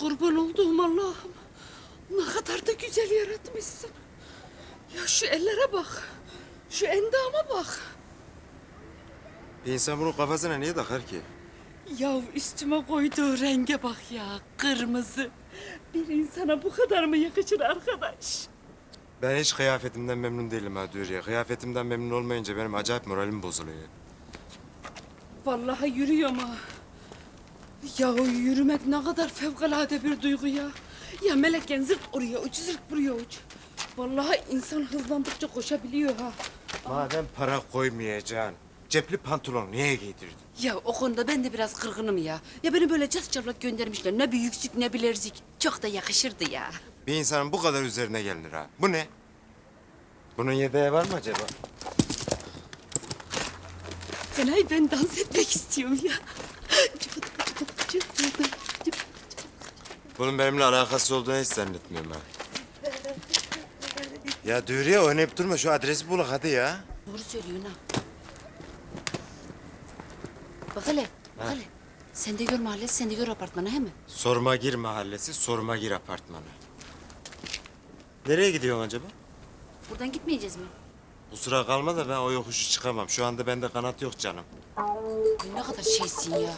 kurban olduğum Allah'ım. Ne kadar da güzel yaratmışsın. Ya şu ellere bak. Şu endama bak. Bir insan bunun kafasına niye takar ki? Ya üstüme koyduğu renge bak ya. Kırmızı. Bir insana bu kadar mı yakışır arkadaş? Ben hiç kıyafetimden memnun değilim ha Dürüye. Kıyafetimden memnun olmayınca benim acayip moralim bozuluyor. Vallahi yürüyorum ha. Ya o yürümek ne kadar fevkalade bir duygu ya. Ya melekken zırt oraya uç, zırt buraya uç. Vallahi insan hızlandıkça koşabiliyor ha. Madem para koymayacaksın, cepli pantolon niye giydirdin? Ya o konuda ben de biraz kırgınım ya. Ya beni böyle cas çaplak göndermişler. Ne bir yüksük ne bir. Çok da yakışırdı ya. Bir insanın bu kadar üzerine gelinir ha. Bu ne? Bunun yedeği var mı acaba? Senay ben dans etmek istiyorum ya. Bunun benimle alakası olduğunu hiç zannetmiyorum ha. Ya Dürüye oynayıp durma şu adresi bulak hadi ya. Doğru söylüyorsun ha. Bak hele, bak hele. Sen de gör mahallesi, sen de gör apartmanı he mi? Sorma gir mahallesi, sorma gir apartmanı. Nereye gidiyorsun acaba? Buradan gitmeyeceğiz mi? Kusura kalma da ben o yokuşu çıkamam. Şu anda bende kanat yok canım. Ne kadar şeysin ya.